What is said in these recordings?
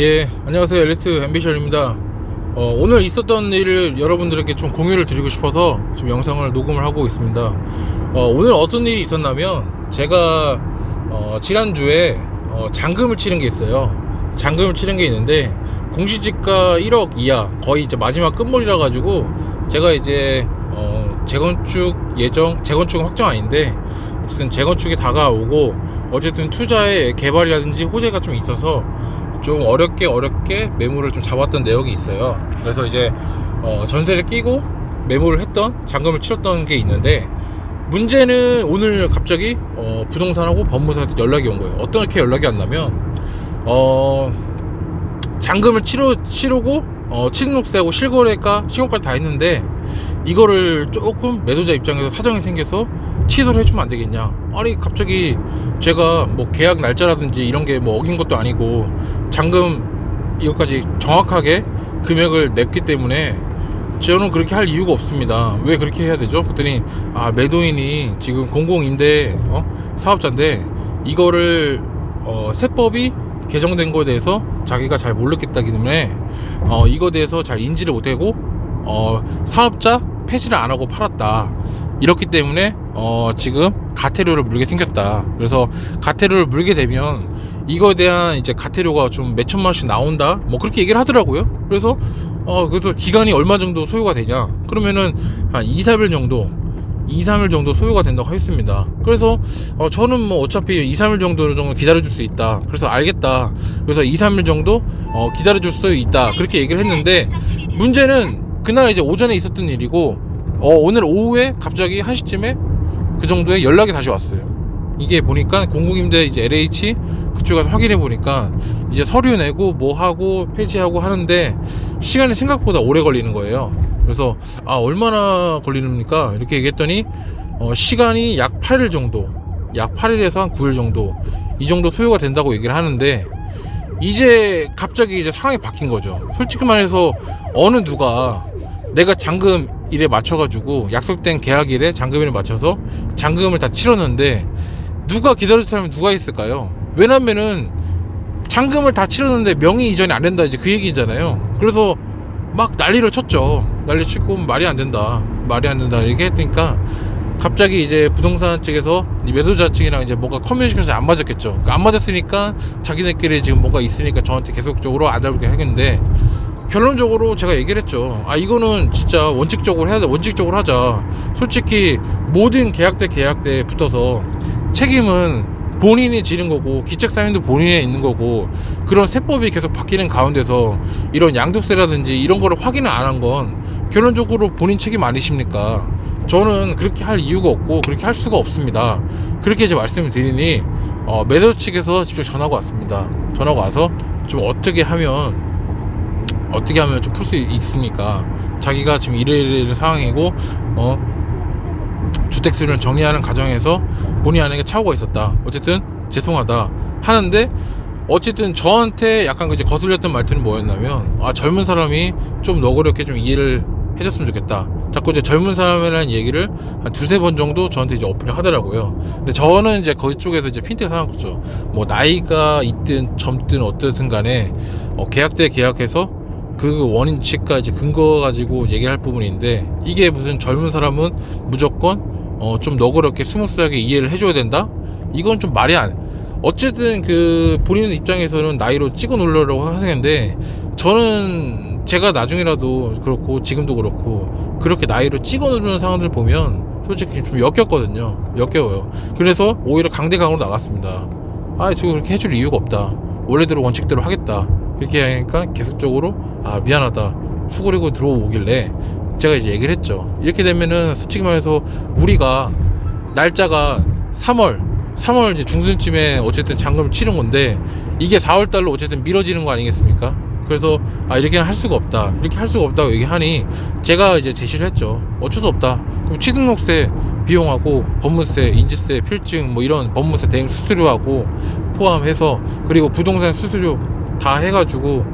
예, 안녕하세요. 앨리스 앰비션입니다. 어, 오늘 있었던 일을 여러분들에게 좀 공유를 드리고 싶어서 지금 영상을 녹음을 하고 있습니다. 어, 오늘 어떤 일이 있었냐면, 제가, 어, 지난주에, 어, 잔금을 치른 게 있어요. 잔금을 치른 게 있는데, 공시지가 1억 이하, 거의 이제 마지막 끝물이라 가지고, 제가 이제, 어, 재건축 예정, 재건축은 확정 아닌데, 어쨌든 재건축이 다가오고, 어쨌든 투자의 개발이라든지 호재가 좀 있어서, 좀 어렵게 어렵게 매물을 좀 잡았던 내역이 있어요. 그래서 이제 어, 전세를 끼고 매물을 했던 잔금을 치렀던 게 있는데 문제는 오늘 갑자기 어, 부동산하고 법무사에서 연락이 온 거예요. 어떻게 연락이 왔냐면 어, 잔금을 치러 치르고 어, 취등록세하고 실거래가 신고까지 다 했는데 이거를 조금 매도자 입장에서 사정이 생겨서 취소를 해주면 안 되겠냐? 아니 갑자기 제가 뭐 계약 날짜라든지 이런 게 뭐 어긴 것도 아니고 잔금 이것까지 정확하게 금액을 냈기 때문에 저는 그렇게 할 이유가 없습니다. 왜 그렇게 해야 되죠? 그랬더니 아 매도인이 지금 공공임대 어? 사업자인데 이거를 어, 세법이 개정된 거에 대해서 자기가 잘 모르겠다 때문에 어, 이거에 대해서 잘 인지를 못하고 어, 사업자 폐지를 안 하고 팔았다. 이렇기 때문에 어, 지금 가태료를 물게 생겼다. 그래서 가태료를 물게 되면 이거에 대한 이제 가태료가 좀 몇 천만 원씩 나온다. 뭐 그렇게 얘기를 하더라고요. 그래서 어, 그래서 기간이 얼마 정도 소요가 되냐? 그러면은 한 2, 3일 정도 2, 3일 정도 소요가 된다고 했습니다. 그래서 어, 저는 뭐 어차피 2, 3일 정도 정도 기다려줄 수 있다. 그래서 알겠다. 그래서 2, 3일 정도 어, 기다려줄 수 있다. 그렇게 얘기를 했는데 문제는 그날 이제 오전에 있었던 일이고 어, 오늘 오후에 갑자기 1시쯤에 그 정도의 연락이 다시 왔어요. 이게 보니까 공공임대 이제 LH 그쪽 가서 확인해 보니까 이제 서류 내고 뭐 하고 폐지하고 하는데 시간이 생각보다 오래 걸리는 거예요. 그래서 아 얼마나 걸리는니까 이렇게 얘기했더니 어, 시간이 약 8일 정도, 약 8일에서 한 9일 정도 이 정도 소요가 된다고 얘기를 하는데 이제 갑자기 이제 상황이 바뀐 거죠. 솔직히 말해서 어느 누가 내가 잔금 일에 맞춰가지고 약속된 계약일에 잔금일에 맞춰서 잔금을 다 치렀는데 누가 기다릴 사람이 누가 있을까요? 왜냐면은 잔금을 다 치렀는데 명의 이전이 안 된다 이제 그 얘기잖아요. 그래서 막 난리를 쳤죠. 난리 치고 말이 안 된다. 말이 안 된다. 이렇게 했으니까 갑자기 이제 부동산 측에서 이 매도자 측이랑 이제 뭔가 커뮤니케이션이 안 맞았겠죠. 그러니까 안 맞았으니까 자기네끼리 지금 뭔가 있으니까 저한테 계속적으로 안 달게 하겠는데 결론적으로 제가 얘기를 했죠. 아 이거는 진짜 원칙적으로 해야 돼. 원칙적으로 하자. 솔직히 모든 계약 대 계약 때 붙어서 책임은 본인이 지는 거고 기책 사연도 본인에 있는 거고 그런 세법이 계속 바뀌는 가운데서 이런 양도세라든지 이런 거를 확인을 안 한 건 결론적으로 본인 책임 아니십니까? 저는 그렇게 할 이유가 없고 그렇게 할 수가 없습니다. 그렇게 이제 말씀을 드리니 어, 매도 측에서 직접 전화가 왔습니다. 전화가 와서 좀 어떻게 하면 어떻게 하면 좀 풀 수 있습니까? 자기가 지금 이래이래 상황이고 어 주택 수를 정리하는 과정에서 본의 아니게 착오가 있었다. 어쨌든 죄송하다 하는데 어쨌든 저한테 약간 그 이제 거슬렸던 말투는 뭐였냐면 아 젊은 사람이 좀 너그럽게 좀 이해를 해줬으면 좋겠다. 자꾸 이제 젊은 사람이라는 얘기를 한 두세 번 정도 저한테 이제 어필을 하더라고요. 근데 저는 이제 거기 쪽에서 이제 핀트가 거죠. 뭐 나이가 있든 젊든 어떻든 간에 어, 계약 때 계약해서 그 원인치까지 근거 가지고 얘기할 부분인데 이게 무슨 젊은 사람은 무조건 어, 좀 너그럽게 스무스하게 이해를 해줘야 된다? 이건 좀 말이 안. 어쨌든 그 본인 입장에서는 나이로 찍어 놓으려고 하는데 저는 제가 나중이라도 그렇고 지금도 그렇고 그렇게 나이로 찍어 누르는 상황들 보면 솔직히 좀 역겹거든요. 역겨워요. 그래서 오히려 강대강으로 나갔습니다. 아, 저 그렇게 해줄 이유가 없다. 원래대로 원칙대로 하겠다. 그렇게 하니까 계속적으로 아 미안하다. 수그리고 들어오길래 제가 이제 얘기를 했죠. 이렇게 되면은 솔직히 말해서 우리가 날짜가 3월 3월 이제 중순쯤에 어쨌든 잔금을 치른 건데 이게 4월 달로 어쨌든 미뤄지는 거 아니겠습니까? 그래서 아 이렇게는 할 수가 없다. 이렇게 할 수가 없다고 얘기하니 제가 이제 제시를 했죠. 어쩔 수 없다. 그럼 취등록세 비용하고 법무세, 인지세, 필증 뭐 이런 법무세 대행 수수료하고 포함해서 그리고 부동산 수수료 다 해가지고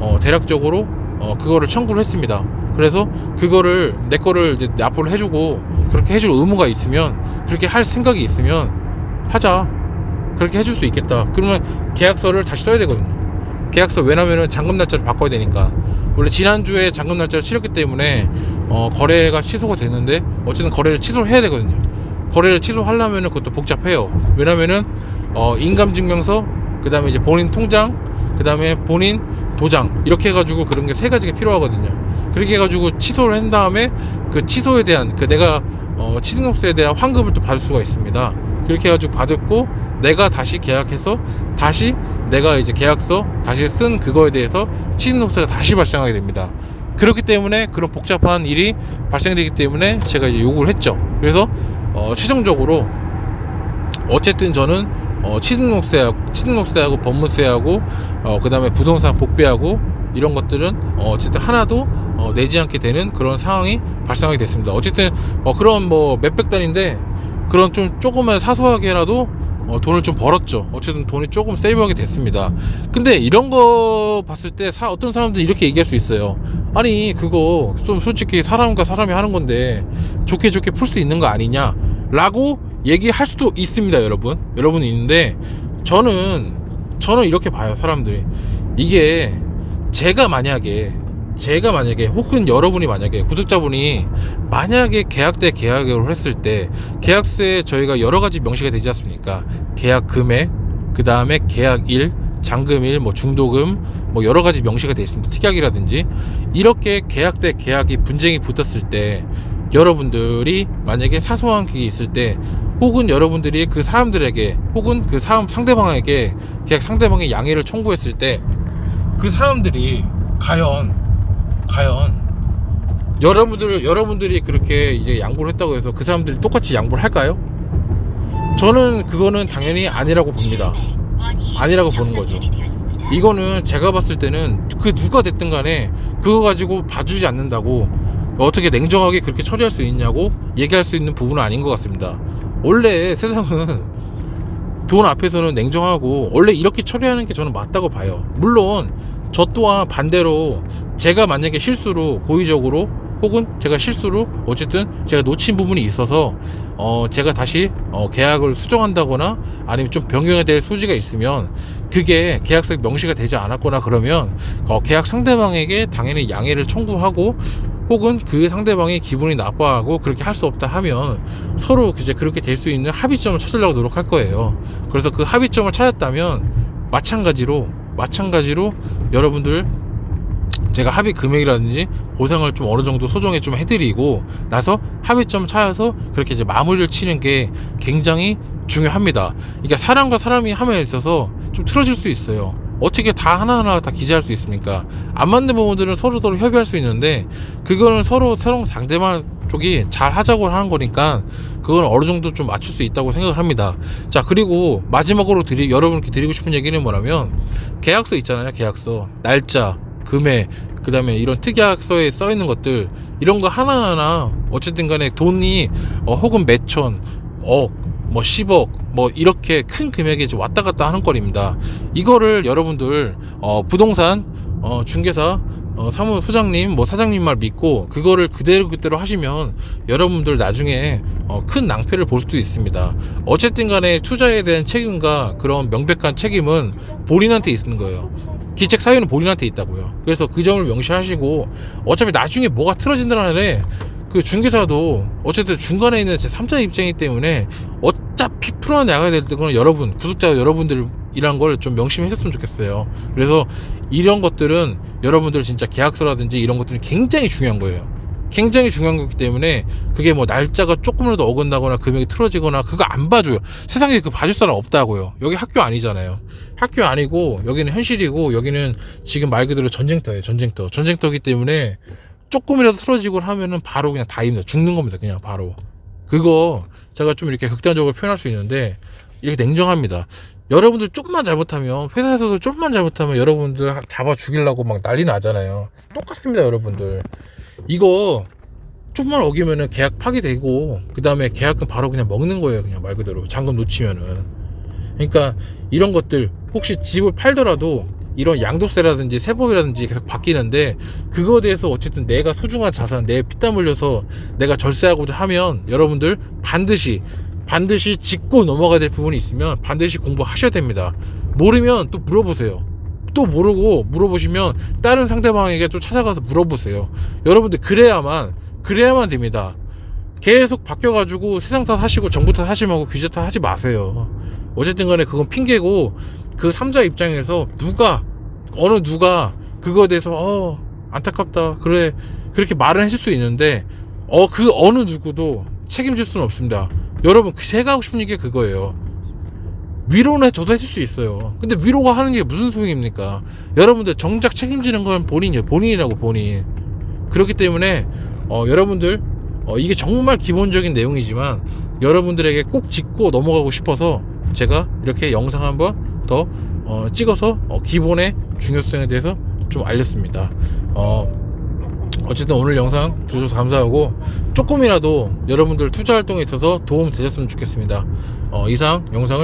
어 대략적으로 어 그거를 청구를 했습니다. 그래서 그거를 내 거를 이제 납부를 해주고 그렇게 해줄 의무가 있으면 그렇게 할 생각이 있으면 하자. 그렇게 해줄 수 있겠다. 그러면 계약서를 다시 써야 되거든요. 계약서 왜냐면은 잔금 날짜를 바꿔야 되니까. 원래 지난주에 잔금 날짜를 치렀기 때문에 어, 거래가 취소가 됐는데 어쨌든 거래를 취소를 해야 되거든요. 거래를 취소하려면은 그것도 복잡해요. 왜냐면은 어, 인감증명서 그 다음에 이제 본인 통장 그 다음에 본인 도장 이렇게 해가지고 그런 게 세 가지가 필요하거든요 그렇게 해가지고 취소를 한 다음에 그 취소에 대한 그 내가 어, 취등록세에 대한 환급을 또 받을 수가 있습니다 그렇게 해가지고 받았고 내가 다시 계약해서 다시 내가 이제 계약서 다시 쓴 그거에 대해서 취등록세가 다시 발생하게 됩니다. 그렇기 때문에 그런 복잡한 일이 발생되기 때문에 제가 이제 요구를 했죠. 그래서 어, 최종적으로 어쨌든 저는 어, 취등록세하고 취등록세하고 법무세하고 어, 그 다음에 부동산 복비하고 이런 것들은 어, 어쨌든 하나도 어, 내지 않게 되는 그런 상황이 발생하게 됐습니다. 어쨌든 어, 그런 뭐 몇백 단인데 그런 좀 조금만 사소하게라도 어, 돈을 좀 벌었죠. 어쨌든 돈이 조금 세이브하게 됐습니다. 근데 이런 거 봤을 때 사, 어떤 사람들이 이렇게 얘기할 수 있어요. 아니 그거 좀 솔직히 사람과 사람이 하는 건데 좋게 좋게 풀 수 있는 거 아니냐? 라고 얘기할 수도 있습니다, 여러분. 여러분이 있는데 저는 저는 이렇게 봐요, 사람들이. 이게 제가 만약에 제가 만약에 혹은 여러분이 만약에 구독자분이 만약에 계약 때 계약을 했을 때 계약서에 저희가 여러 가지 명시가 되지 않습니까? 계약 금액, 그 다음에 계약일, 잔금일, 뭐 중도금, 뭐 여러 가지 명시가 되어 있습니다. 특약이라든지 이렇게 계약 때 계약이 분쟁이 붙었을 때 여러분들이 만약에 사소한 그게 있을 때 혹은 여러분들이 그 사람들에게 혹은 그 사람 상대방에게 계약 상대방의 양해를 청구했을 때 그 사람들이 과연 과연 여러분들 여러분들이 그렇게 이제 양보를 했다고 해서 그 사람들이 똑같이 양보를 할까요? 저는 그거는 당연히 아니라고 봅니다. 아니라고 보는 거죠. 이거는 제가 봤을 때는 그 누가 됐든 간에 그거 가지고 봐주지 않는다고 어떻게 냉정하게 그렇게 처리할 수 있냐고 얘기할 수 있는 부분은 아닌 것 같습니다. 원래 세상은 돈 앞에서는 냉정하고 원래 이렇게 처리하는 게 저는 맞다고 봐요. 물론 저 또한 반대로 제가 만약에 실수로 고의적으로 혹은 제가 실수로 어쨌든 제가 놓친 부분이 있어서 어 제가 다시 어 계약을 수정한다거나 아니면 좀 변경해야 될 소지가 있으면 그게 계약서에 명시가 되지 않았거나 그러면 어 계약 상대방에게 당연히 양해를 청구하고 혹은 그 상대방이 기분이 나빠하고 그렇게 할 수 없다 하면 서로 이제 그렇게 될 수 있는 합의점을 찾으려고 노력할 거예요. 그래서 그 합의점을 찾았다면 마찬가지로 마찬가지로 여러분들 제가 합의 금액이라든지 보상을 좀 어느 정도 소정에 좀 해드리고 나서 합의점 찾아서 그렇게 이제 마무리를 치는 게 굉장히 중요합니다. 그러니까 사람과 사람이 함에 있어서 좀 틀어질 수 있어요. 어떻게 다 하나하나 다 기재할 수 있습니까? 안 맞는 부분들은 서로 서로 협의할 수 있는데 그거는 서로 새로운 상대방 쪽이 잘 하자고 하는 거니까 그건 어느 정도 좀 맞출 수 있다고 생각을 합니다. 자 그리고 마지막으로 드리 여러분께 드리고 싶은 얘기는 뭐냐면 계약서 있잖아요. 계약서 날짜, 금액, 그 다음에 이런 특약서에 써 있는 것들 이런 거 하나하나 어쨌든 간에 돈이 어, 혹은 몇천, 억, 뭐 10억 뭐 이렇게 큰 금액이 왔다 갔다 하는 거리입니다. 이거를 여러분들 어, 부동산 어, 중개사 어, 사무 소장님 뭐 사장님 말 믿고 그거를 그대로 그대로 하시면 여러분들 나중에 어, 큰 낭패를 볼 수도 있습니다. 어쨌든 간에 투자에 대한 책임과 그런 명백한 책임은 본인한테 있는 거예요. 기책 사유는 본인한테 있다고요. 그래서 그 점을 명시하시고 어차피 나중에 뭐가 틀어진다는 그 중개사도 어쨌든 중간에 있는 제 3자 입장이기 때문에 어 차피 풀어나가야 될 때는 여러분 구독자 여러분들이란 걸 좀 명심하셨으면 좋겠어요. 그래서 이런 것들은 여러분들 진짜 계약서라든지 이런 것들이 굉장히 중요한 거예요. 굉장히 중요한 거기 때문에 그게 뭐 날짜가 조금이라도 어긋나거나 금액이 틀어지거나 그거 안 봐줘요. 세상에 그 봐줄 사람 없다고요. 여기 학교 아니잖아요. 학교 아니고 여기는 현실이고 여기는 지금 말 그대로 전쟁터예요. 전쟁터. 전쟁터기 때문에 조금이라도 틀어지고 하면은 바로 그냥 다 입니다. 죽는 겁니다. 그냥 바로. 그거 제가 좀 이렇게 극단적으로 표현할 수 있는데 이렇게 냉정합니다. 여러분들 조금만 잘못하면 회사에서도 조금만 잘못하면 여러분들 잡아 죽이려고 막 난리 나잖아요. 똑같습니다, 여러분들. 이거 좀만 어기면은 계약 파기되고 그 다음에 계약금 바로 그냥 먹는 거예요. 그냥 말 그대로 잔금 놓치면은. 그러니까 이런 것들 혹시 집을 팔더라도 이런 양도세라든지 세법이라든지 계속 바뀌는데 그거에 대해서 어쨌든 내가 소중한 자산 내 피땀 흘려서 내가 절세하고자 하면 여러분들 반드시 반드시 짚고 넘어가야 될 부분이 있으면 반드시 공부하셔야 됩니다 모르면 또 물어보세요 또 모르고 물어보시면 다른 상대방에게 또 찾아가서 물어보세요. 여러분들 그래야만 그래야만 됩니다. 계속 바뀌어가지고 세상 탓 하시고 정부 탓 하시고 규제 탓 하지 마세요. 어쨌든 간에 그건 핑계고 그 3자 입장에서 누가 어느 누가 그거에 대해서 어 안타깝다 그래 그렇게 말을 하실 수 있는데 어 그 어느 누구도 책임질 수는 없습니다. 여러분 그 제가 하고 싶은 얘기 그거예요. 위로는 저도 해줄 수 있어요. 근데 위로가 하는 게 무슨 소용입니까? 여러분들 정작 책임지는 건 본인이에요. 본인이라고 본인. 그렇기 때문에 어, 여러분들 어, 이게 정말 기본적인 내용이지만 여러분들에게 꼭 짚고 넘어가고 싶어서 제가 이렇게 영상 한번 더 어, 찍어서 어, 기본의 중요성에 대해서 좀 알렸습니다. 어, 어쨌든 오늘 영상 주셔서 감사하고 조금이라도 여러분들 투자 활동에 있어서 도움 되셨으면 좋겠습니다. 어, 이상 영상을